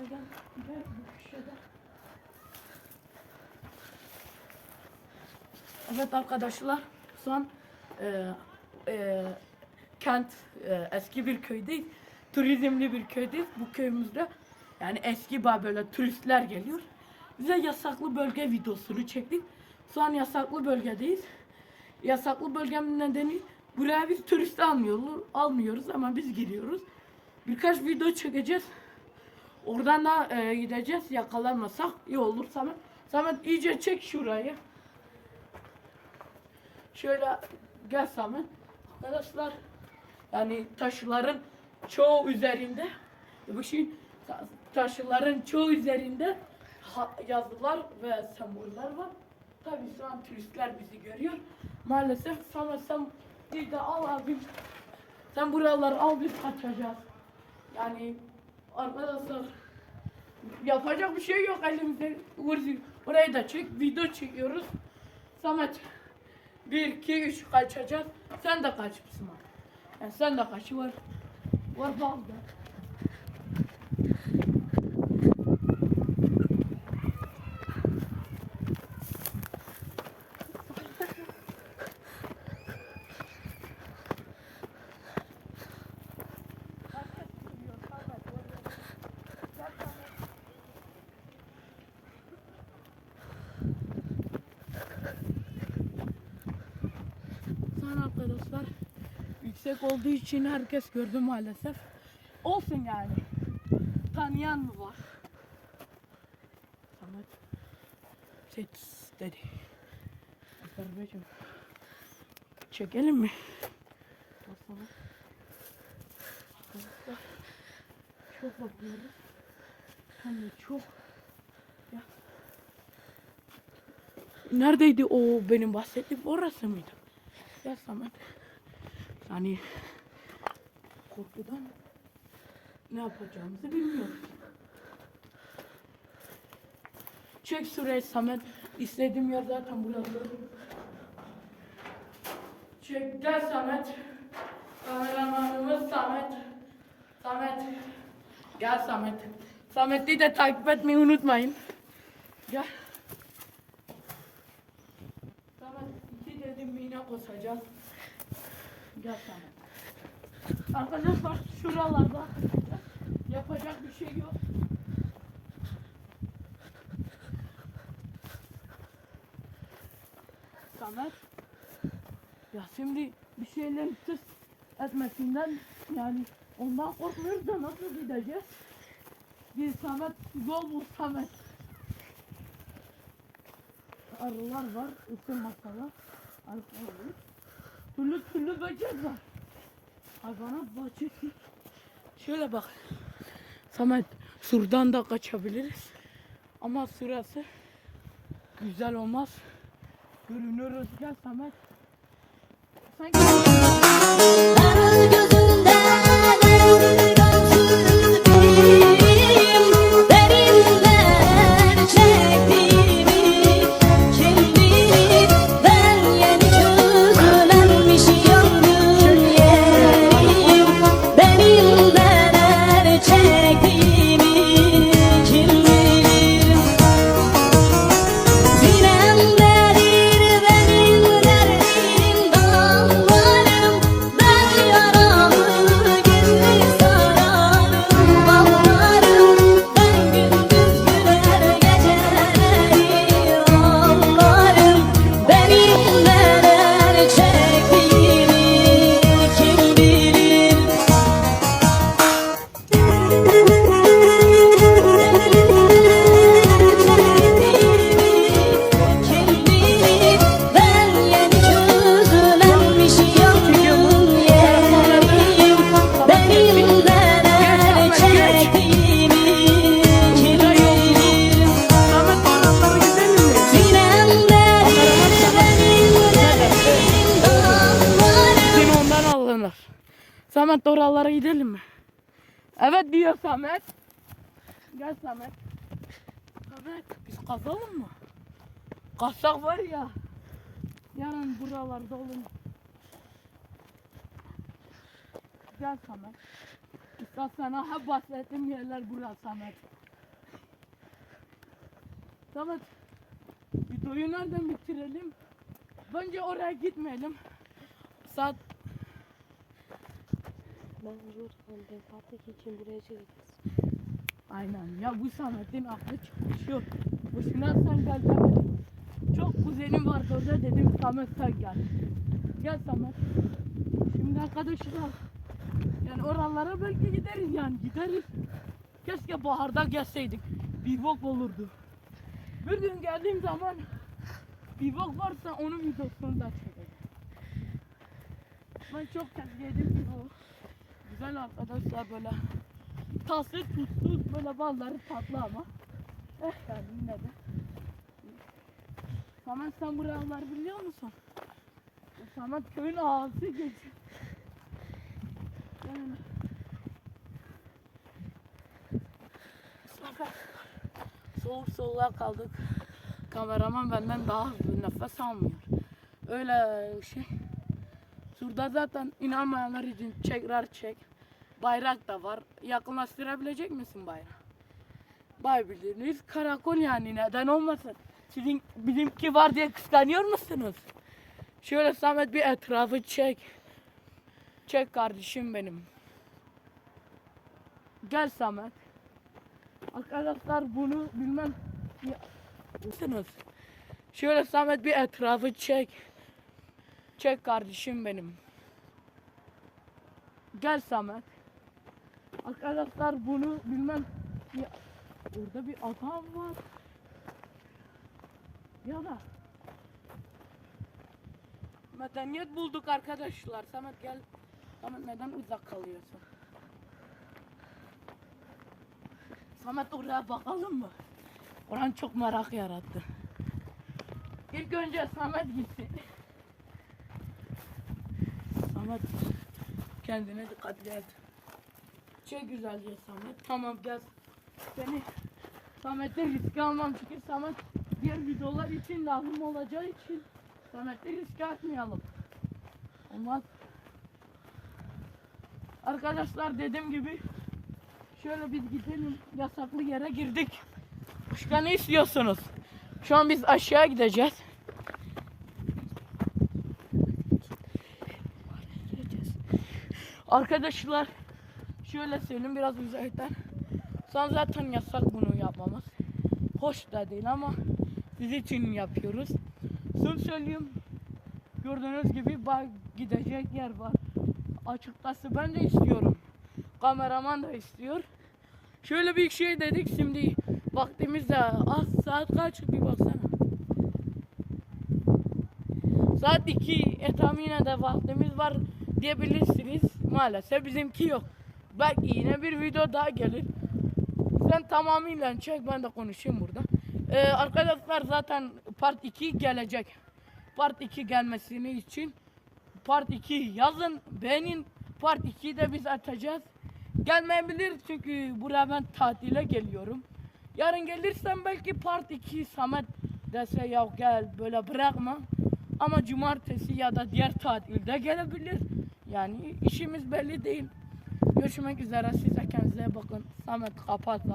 Gel. Gel bu köşede. Evet arkadaşlar an e, e, kent e, eski bir köydeyiz. Turizmli bir köydeyiz. Bu köyümüzde yani eski böyle turistler geliyor. Bize yasaklı bölge videosunu çektik. Şu an yasaklı bölgedeyiz. Yasaklı bölgenin nedeni buraya biz turist almıyoruz, almıyoruz ama biz giriyoruz. Birkaç video çekeceğiz. Oradan da e, gideceğiz. Yakalanmasak iyi olur Samet. Samet iyice çek şurayı. Şöyle gel Samet. Arkadaşlar yani taşların çoğu üzerinde bu şey ta- taşların çoğu üzerinde yazılar ve semboller var. Tabii şu an turistler bizi görüyor. Maalesef Samet sen bir de al abim. Sen buraları al biz kaçacağız. Yani arkadaşlar yapacak bir şey yok elimizde. Vur- Burayı da çek, video çekiyoruz. Samet 1 2 3 kaçacağız. Sen de kaç Müslüman. Yani sen de kaç var. Var bak da. Sen arkadaşlar yüksek olduğu için herkes gördü maalesef. Olsun yani. Tanıyan mı var? Samet şey tıs dedi. Azerbaycan. Çekelim mi? Samet. Arkadaşlar çok bakıyoruz. Hem de çok. Ya. Neredeydi o benim bahsettiğim orası mıydı? Ya Samet. Yani korkudan ne yapacağımızı bilmiyoruz. Çek şurayı Samet. İstediğim yer zaten burası. Çek gel Samet. Kameramanımız Samet. Samet. Gel Samet. Samet'i de takip etmeyi unutmayın. Gel. Samet iki dedim yine koşacağız. Gel Samet. Arkadaşlar şuralarda yapacak bir şey yok. Samet. Ya şimdi bir şeylerin tıs etmesinden yani ondan korkmuyoruz da nasıl gideceğiz? Bir Samet yol bul Samet. Arılar var, ısın masalar. Arılar. Türlü türlü böcek var. Hayvanat bahçesi. Şöyle bak. Samet şuradan da kaçabiliriz. Ama sırası güzel olmaz. Görünürüz gel Samet. Sanki Samet oralara gidelim mi? Evet diyor Samet. Gel Samet. Samet biz kazalım mı? Kazsak var ya. Yarın buralarda olun. Gel Samet. İstersen ha bahsettiğim yerler burası Samet. Samet videoyu nereden bitirelim? Bence oraya gitmeyelim. Saat Ben Jordan ben Fatih için buraya çekeceğiz. Aynen ya bu Samet'in aklı çıkmış yok. Boşuna sen gel demedim. Çok kuzenim vardı orada dedim Samet sen gel. Gel Samet. Şimdi arkadaşlar yani oralara belki gideriz yani gideriz. Keşke baharda gelseydik. Bir bok olurdu. Bir gün geldiğim zaman bir bok varsa onun videosunu da çekeceğim. Ben çok kez yedim ki o. Güzel arkadaşlar böyle Tası tuzsuz böyle balları tatlı ama. Eh yani yine de. Samet sen buralar biliyor musun? Samet köyün ağzı geçiyor. Yani. Samet. Soğuk soğuğa kaldık. Kameraman benden daha hızlı nefes almıyor. Öyle şey. Şurada zaten inanmayanlar için tekrar çek. Bayrak da var. Yakınlaştırabilecek misin bayrağı? Bay bildiğiniz karakol yani neden olmasın? Sizin bizimki var diye kıskanıyor musunuz? Şöyle Samet bir etrafı çek. Çek kardeşim benim. Gel Samet. Arkadaşlar bunu bilmem musunuz? Şöyle Samet bir etrafı çek. Çek kardeşim benim. Gel Samet. Arkadaşlar bunu bilmem ya, orada bir adam var. Ya da medeniyet bulduk arkadaşlar. Samet gel. Samet neden uzak kalıyorsun? Samet oraya bakalım mı? Oran çok merak yarattı. İlk önce Samet gitsin. Samet kendine dikkatli et. Çok güzel ya Samet. Tamam gel. Seni Samet'e riske almam çünkü Samet diğer videolar için lazım olacağı için Samet'e riske atmayalım. Olmaz. Arkadaşlar dediğim gibi şöyle biz gidelim yasaklı yere girdik. Başka ne istiyorsunuz? Şu an biz aşağı gideceğiz. Arkadaşlar şöyle söyleyeyim biraz uzaktan. Son zaten yasak bunu yapmamız. Hoş da değil ama siz için yapıyoruz. Son söyleyeyim. Gördüğünüz gibi bak gidecek yer var. Açıkçası ben de istiyorum. Kameraman da istiyor. Şöyle bir şey dedik şimdi vaktimiz de az saat kaç bir baksana. Saat 2 e tahminen de vaktimiz var diyebilirsiniz. Maalesef bizimki yok. Belki yine bir video daha gelir. Sen tamamıyla çek ben de konuşayım burada. Ee, arkadaşlar zaten part 2 gelecek. Part 2 gelmesini için part 2 yazın beğenin. Part 2'yi de biz atacağız. Gelmeyebilir çünkü buraya ben tatile geliyorum. Yarın gelirsem belki part 2 Samet dese ya gel böyle bırakma. Ama cumartesi ya da diğer tatilde gelebilir. Yani işimiz belli değil. Görüşmek üzere size kendinize bakın. Samet kapat abi.